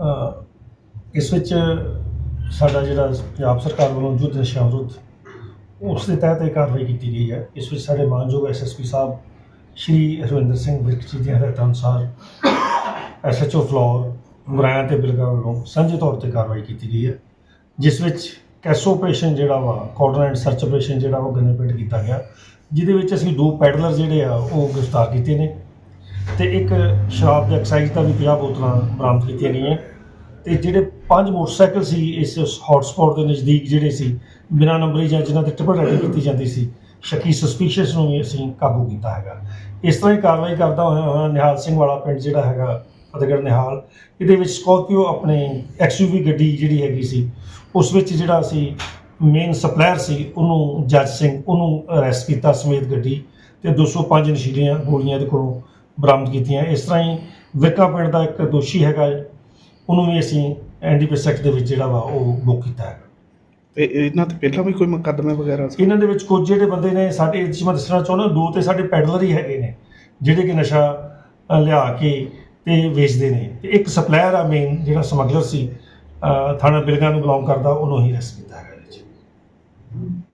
ਇਸ ਵਿੱਚ ਸਾਡਾ ਜਿਹੜਾ ਪੰਜਾਬ ਸਰਕਾਰ ਵੱਲੋਂ ਯੁੱਧ ਨਸ਼ਿਆਂ ਵਿਰੁੱਧ ਉਸ ਦੇ ਤਹਿਤ ਇਹ ਕਾਰਵਾਈ ਕੀਤੀ ਗਈ ਹੈ। ਇਸ ਵਿੱਚ ਸਾਡੇ ਮਾਨਯੋਗ ਐਸਐਸਪੀ ਸਾਹਿਬ, ਸ਼੍ਰੀ ਹਰਵਿੰਦਰ ਸਿੰਘ ਵਿਰਕ ਜੀ ਦੀਆਂ ਹਦਾਇਤਾਂ ਅਨੁਸਾਰ ਐਸਐਚਓ ਫਲੋਰ ਮੁਰਾਇਆ ਤੇ ਬਿਲਗਾ ਵੱਲੋਂ ਸਾਂਝੇ ਤੌਰ ਤੇ ਕਾਰਵਾਈ ਕੀਤੀ ਗਈ ਹੈ। ਜਿਸ ਵਿੱਚ ਕੈਸੋ ਆਪਰੇਸ਼ਨ ਜਿਹੜਾ ਵਾ, ਕਾਰਡਨ ਐਂਡ ਸਰਚ ਆਪਰੇਸ਼ਨ ਜਿਹੜਾ ਉਹ ਗੰਨੇਪੇਟ ਕੀਤਾ ਗਿਆ। ਜਿਹਦੇ ਵਿੱਚ ਅਸੀਂ ਦੋ ਪੈਡਲਰ ਜਿਹੜੇ ਆ, ਉਹ ਗ੍ਰਿਫਤਾਰ ਕੀਤੇ ਨੇ। ਤੇ ਇੱਕ ਸ਼ਰਾਬ ਦੇ ਐਕਸਾਈਜ਼ ਦਾ ਵੀ 50 ਬੋਤਲਾਂ ਬਰਾਮਦ ਕੀਤੀਆਂ ਗਈਆਂ। ਤੇ ਜਿਹੜੇ ਪੰਜ ਮੋਟਰਸਾਈਕਲ ਸੀ, ਇਸ ਹੌਟਸਪੌਟ ਦੇ ਨਜ਼ਦੀਕ ਜਿਹੜੇ ਸੀ, ਬਿਨਾਂ ਨੰਬਰੀ ਜਾਂ ਜਿਨ੍ਹਾਂ ਤੇ ਟਿਪਰ ਰਾਈਡਿੰਗ ਕੀਤੀ ਜਾਂਦੀ ਸੀ, ਸ਼ੱਕੀ ਸਸਪੀਸ਼ੀਅਸ ਨੂੰ ਵੀ ਅਸੀਂ ਕਾਬੂ ਕੀਤਾ ਹੈਗਾ। ਇਸ ਤਰ੍ਹਾਂ ਹੀ ਕਾਰਵਾਈ ਕਰਦਾ ਹੋਇਆ ਹੋਇਆ ਨਿਹਾਲ ਸਿੰਘ ਵਾਲਾ ਪਿੰਡ ਜਿਹੜਾ ਹੈਗਾ, ਫਤਿਹਗੜ੍ਹ ਨਿਹਾਲ। ਇਹਦੇ ਵਿੱਚ ਸਕੋਰਪੀਓ ਆਪਣੇ ਐਕਸਯੂਵੀ ਗੱਡੀ ਜਿਹੜੀ ਹੈਗੀ ਸੀ, ਉਸ ਵਿੱਚ ਜਿਹੜਾ ਅਸੀਂ ਮੇਨ ਸਪਲਾਇਰ ਸੀ, ਉਹਨੂੰ ਜੱਜ ਸਿੰਘ, ਉਹਨੂੰ ਅਰੈਸਟ ਕੀਤਾ ਸਮੇਤ ਗੱਡੀ ਤੇ 205 ਨਸ਼ੀਲੀਆਂ ਗੋਲੀਆਂ ਦੇ ਕੋਲੋਂ ਬਰਾਮਦ ਕੀਤੀਆਂ। ਇਸ ਤਰ੍ਹਾਂ ਹੀ ਵਿਰਕਾ ਪਿੰਡ ਦਾ ਇੱਕ ਦੋਸ਼ੀ ਹੈਗਾ ਉਹਨੂੰ ਵੀ ਅਸੀਂ ਐਨਡੀਪੀਐਸ ਐਕਟ ਦੇ ਵਿੱਚ ਜਿਹੜਾ ਵਾ ਉਹ ਬੁੱਕ ਕੀਤਾ ਹੈ ਤੇ ਇਹਨਾਂ ਤੇ ਪਹਿਲਾਂ ਵੀ ਕੋਈ ਮੁਕੱਦਮੇ ਵਗੈਰਾ ਸੀ? ਇਹਨਾਂ ਦੇ ਵਿੱਚ ਕੁਝ ਜਿਹੜੇ ਬੰਦੇ ਨੇ ਸਾਡੇ ਇਸ ਮੈਂ ਦੱਸਣਾ ਚਾਹੁੰਦਾ ਦੋ ਤੇ ਸਾਡੇ ਪੈਡਲਰ ਹੀ ਹੈਗੇ ਨੇ ਜਿਹੜੇ ਕਿ ਨਸ਼ਾ ਅ, ਲਿਆ ਕੇ ਤੇ ਵੇਚਦੇ ਨੇ। ਤੇ ਇੱਕ ਸਪਲਾਇਰ ਆ ਮੇਨ ਜਿਹੜਾ ਸਮਗਲਰ ਸੀ ਅ, ਥਾਣਾ ਬਿਲਗਾ ਨੂੰ ਬਿਲੋਂਗ ਕਰਦਾ ਉਹਨੂੰ ਹੀ ਰੈਸਟ